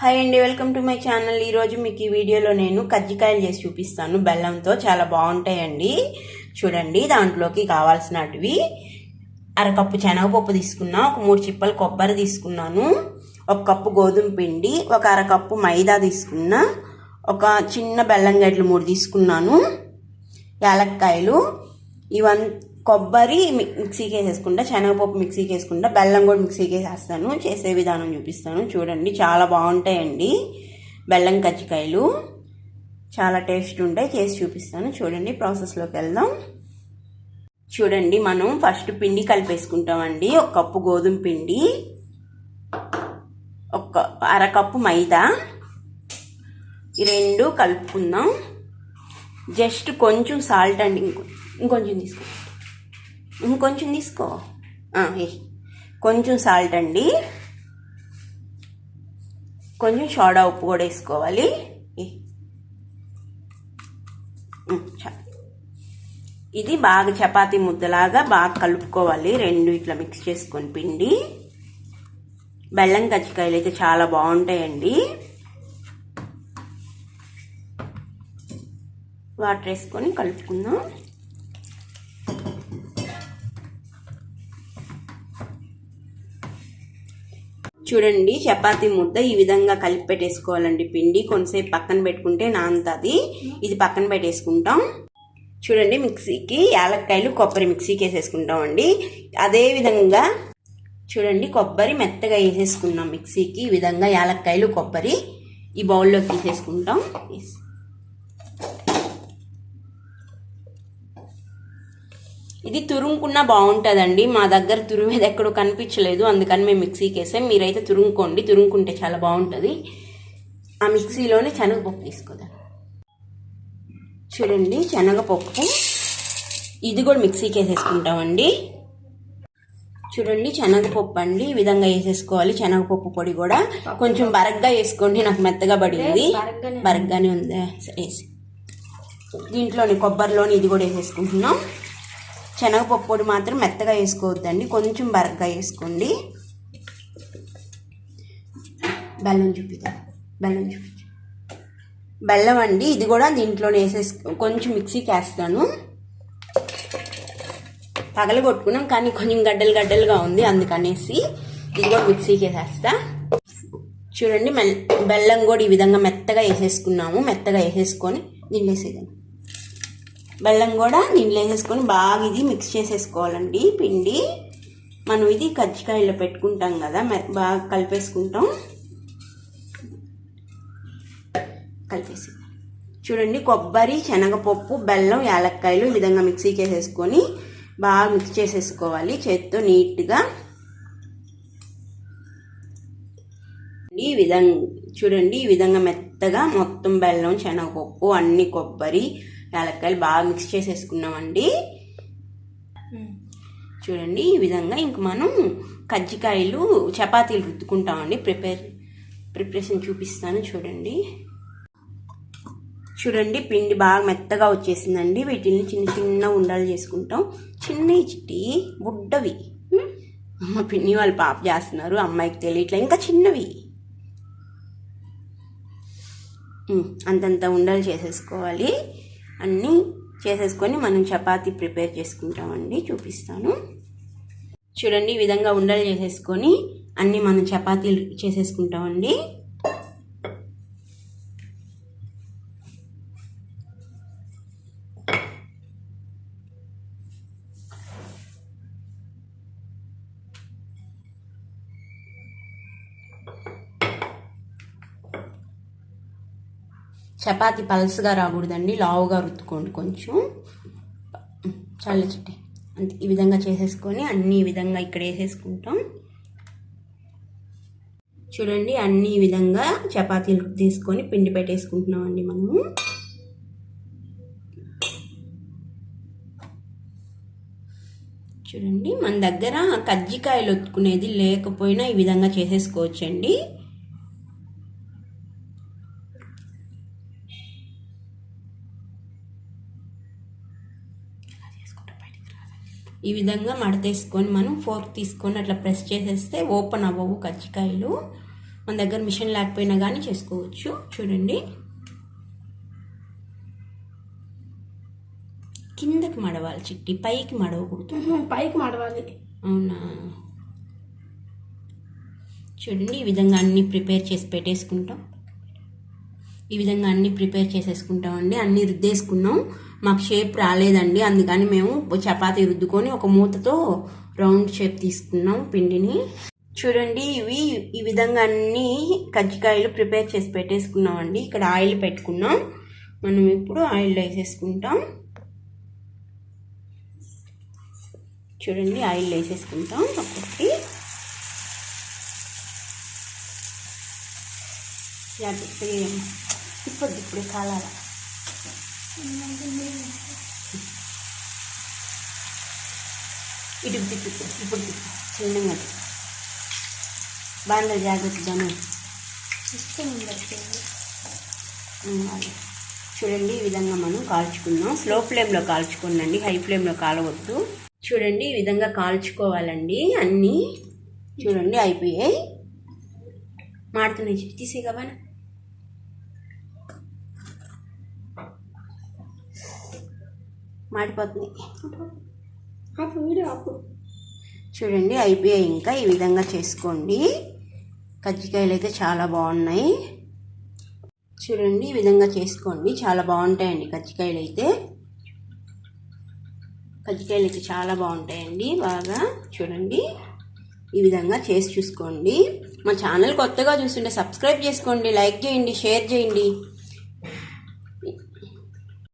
Hi అండి welcome to my channel. ఈరోజు మీకు ఈ వీడియోలో నేను కజ్జికాయలు చేసి చూపిస్తాను. బెల్లంతో చాలా బాగుంటాయండి. చూడండి దాంట్లోకి కావాల్సినటివి. అరకప్పు శనగపప్పు తీసుకున్నా ఒక మూడు చిప్పలు కొబ్బరి తీసుకున్నాను ఒక కప్పు గోధుమ పిండి ఒక అరకప్పు మైదా తీసుకున్నా ఒక చిన్న బెల్లం గడ్లు మూడు తీసుకున్నాను యాలక్కాయలు ఇవన్ కొబ్బరి మిక్సీకి వేసేసుకుంటా శనగపప్పు మిక్సీకి వేసుకుంటా బెల్లం కూడా మిక్సీకి వేసేస్తాను చేసే విధానం చూపిస్తాను చూడండి చాలా బాగుంటాయండి బెల్లం కజ్జికాయలు. చాలా టేస్ట్ ఉంటాయి చేసి చూపిస్తాను చూడండి ప్రాసెస్లోకి వెళ్దాం. చూడండి మనం ఫస్ట్ పిండి కలిపేసుకుంటామండి ఒక కప్పు గోధుమ పిండి ఒక అరకప్పు మైదా ఈ రెండు కలుపుకుందాం. జస్ట్ కొంచెం సాల్ట్ అండి ఇంకో ఇంకొంచెం తీసుకుందాం ఇంకొంచెం తీసుకో. కొంచెం సాల్ట్ అండి. కొంచెం సోడా ఉప్పు కూడా వేసుకోవాలి. ఇది బాగా చపాతీ ముద్దలాగా బాగా కలుపుకోవాలి. రెండు ఇట్లా మిక్స్ చేసుకొని పిండి. బెల్లం కజ్జికాయలు అయితే చాలా బాగుంటాయండి. వాటర్ వేసుకొని కలుపుకుందాం. చూడండి చపాతీ ముద్ద ఈ విధంగా కలిపి పెట్టేసుకోవాలండి. పిండి కొంతసేపు పక్కన పెట్టుకుంటే నాంతది. ఇది పక్కన పెట్టేసుకుంటాం. చూడండి మిక్సీకి యాలక్కాయలు కొబ్బరి మిక్సీకి వేసేసుకుంటాం అండి అదే విధంగా చూడండి కొబ్బరి మెత్తగా వేసేసుకున్నాం మిక్సీకి. ఈ విధంగా యాలక్కాయలు కొబ్బరి ఈ బౌల్లోకి తీసేసుకుంటాం. ఇది తురుముకున్నా బాగుంటుందండి. మా దగ్గర తురిమేది ఎక్కడో కనిపించలేదు. అందుకని మేము మిక్సీకి వేసాం మీరైతే తురుముకోండి. తురుముకుంటే చాలా బాగుంటుంది. ఆ మిక్సీలోనే శనగపప్పు తీసుకోదాం. చూడండి శనగపప్పు. ఇది కూడా మిక్సీకి వేసేసుకుంటామండి చూడండి శనగపప్పు అండి. ఈ విధంగా వేసేసుకోవాలి. శనగపప్పు పొడి కూడా. కొంచెం బరగ్గా వేసుకోండి. నాకు మెత్తగా పడింది. బరగ్గానే ఉంది. సరే దీంట్లోని కొబ్బరిలోని ఇది కూడా వేసేసుకుంటున్నాం. శనగపప్పు పొడి మాత్రం మెత్తగా వేసుకోవద్దండి. కొంచెం బరగ్గా వేసుకోండి. బెల్లం చూపిద్దాం. బెల్లం చూపించు. బెల్లం అండి ఇది కూడా దీంట్లోనే వేసేసి కొంచెం మిక్సీకి వేస్తాను పగల కొట్టుకున్నాం కానీ కొంచెం గడ్డలు గడ్డలుగా ఉంది అందుకనేసి ఇది కూడా మిక్సీకి వేసేస్తా చూడండి మెల్ బెల్లం కూడా ఈ విధంగా మెత్తగా వేసేసుకున్నాము. మెత్తగా వేసేసుకొని దీంట్లో వేసేద్దాం. బెల్లం కూడా దీంట్లో వేసేసుకొని బాగా ఇది మిక్స్ చేసేసుకోవాలండి. పిండి మనం ఇది కజ్జికాయలో పెట్టుకుంటాం కదా బాగా కలిపేసుకుంటాం. కలిపేసి. చూడండి కొబ్బరి శనగపప్పు బెల్లం యాలక్కాయలు ఈ విధంగా మిక్సీకి వేసేసుకొని బాగా మిక్స్ చేసేసుకోవాలి. చేత్తో నీట్గా. ఈ విధంగా చూడండి ఈ విధంగా మెత్తగా మొత్తం బెల్లం శనగపప్పు అన్ని కొబ్బరి యాలక్కాయలు బాగా మిక్స్ చేసేసుకున్నామండి. చూడండి ఈ విధంగా ఇంక మనం కజ్జికాయలు చపాతీలు రుద్దుకుంటామండి. ప్రిపేర్ ప్రిపరేషన్ చూపిస్తాను చూడండి. చూడండి పిండి బాగా మెత్తగా వచ్చేసిందండి. వీటిని చిన్న చిన్న ఉండలు చేసుకుంటాం. చిన్నవి చిట్టి బుడ్డవి. అమ్మ పిన్ని వాళ్ళు పాప చేస్తున్నారు. అమ్మాయికి తెలియట్లే. ఇంకా చిన్నవి. అంతంత ఉండలు చేసేసుకోవాలి. అన్నీ చేసేసుకొని మనం చపాతీ ప్రిపేర్ చేసుకుంటామండి చూపిస్తాను. చూడండి ఈ విధంగా ఉండలు చేసేసుకొని అన్నీ మనం చపాతీలు చేసేసుకుంటామండి. చపాతి పల్స్గా రాకూడదండి లావుగా రుత్తుకోండి కొంచెం. చాలా చిట్టి అంతే ఈ విధంగా చేసేసుకొని అన్ని ఈ విధంగా ఇక్కడ వేసేసుకుంటాం. చూడండి అన్ని ఈ విధంగా చపాతీలు తీసుకొని పిండి పెట్టేసుకుంటున్నామండి మనము. చూడండి మన దగ్గర కజ్జికాయలు ఒత్తుకునేది లేకపోయినా ఈ విధంగా చేసేసుకోవచ్చండి. ఈ విధంగా మడతేసుకొని మనం ఫోర్క్ తీసుకొని అట్లా ప్రెస్ చేసేస్తే ఓపెన్ అవ్వవు కజ్జికాయలు మన దగ్గర మిషన్ లేకపోయినా కానీ చేసుకోవచ్చు. చూడండి. కిందకి మడవాలి చిట్టి పైకి మడవకూడదు. పైకి మడవాలి. అవునా? చూడండి ఈ విధంగా అన్ని ప్రిపేర్ చేసి పెట్టేసుకుంటాం. ఈ విధంగా అన్ని ప్రిపేర్ చేసేసుకుంటామండి. అన్ని రుద్దేసుకున్నాం. మాకు షేప్ రాలేదండి. అందుకని మేము చపాతీ రుద్దుకొని ఒక మూతతో రౌండ్ షేప్ తీసుకున్నాం పిండిని. చూడండి ఇవి ఈ విధంగా అన్ని కజ్జికాయలు ప్రిపేర్ చేసి పెట్టేసుకున్నామండి. ఇక్కడ ఆయిల్ పెట్టుకున్నాం. మనం ఇప్పుడు ఆయిల్ వేసేసుకుంటాం. చూడండి ఆయిల్ వేసేసుకుంటాం ఒకటి ఇప్పుడు ఇప్పుడు కాలాల. ఇటు తిప్పు ఇప్పుడు తిప్పు చిన్నగా బాగా జాగ్రత్తగానే. చూడండి ఈ విధంగా మనం కాల్చుకుందాం. స్లో ఫ్లేమ్లో కాల్చుకుందండి హై ఫ్లేమ్లో కాలవద్దు. చూడండి ఈ విధంగా కాల్చుకోవాలండి. అన్నీ. చూడండి అయిపోయాయి. మాడుతున్నాయి. తీసే కదా అప్పుడు. చూడండి అయిపోయాయి ఇంకా. ఈ విధంగా చేసుకోండి. కజ్జికాయలు అయితే చాలా బాగున్నాయి. చూడండి ఈ విధంగా చేసుకోండి. చాలా బాగుంటాయండి కజ్జికాయలు అయితే. కజ్జికాయలు అయితే చాలా బాగుంటాయండి బాగా. చూడండి ఈ విధంగా చేసి చూసుకోండి. మా ఛానల్ కొత్తగా చూస్తుంటే సబ్స్క్రైబ్ చేసుకోండి లైక్ చేయండి షేర్ చేయండి.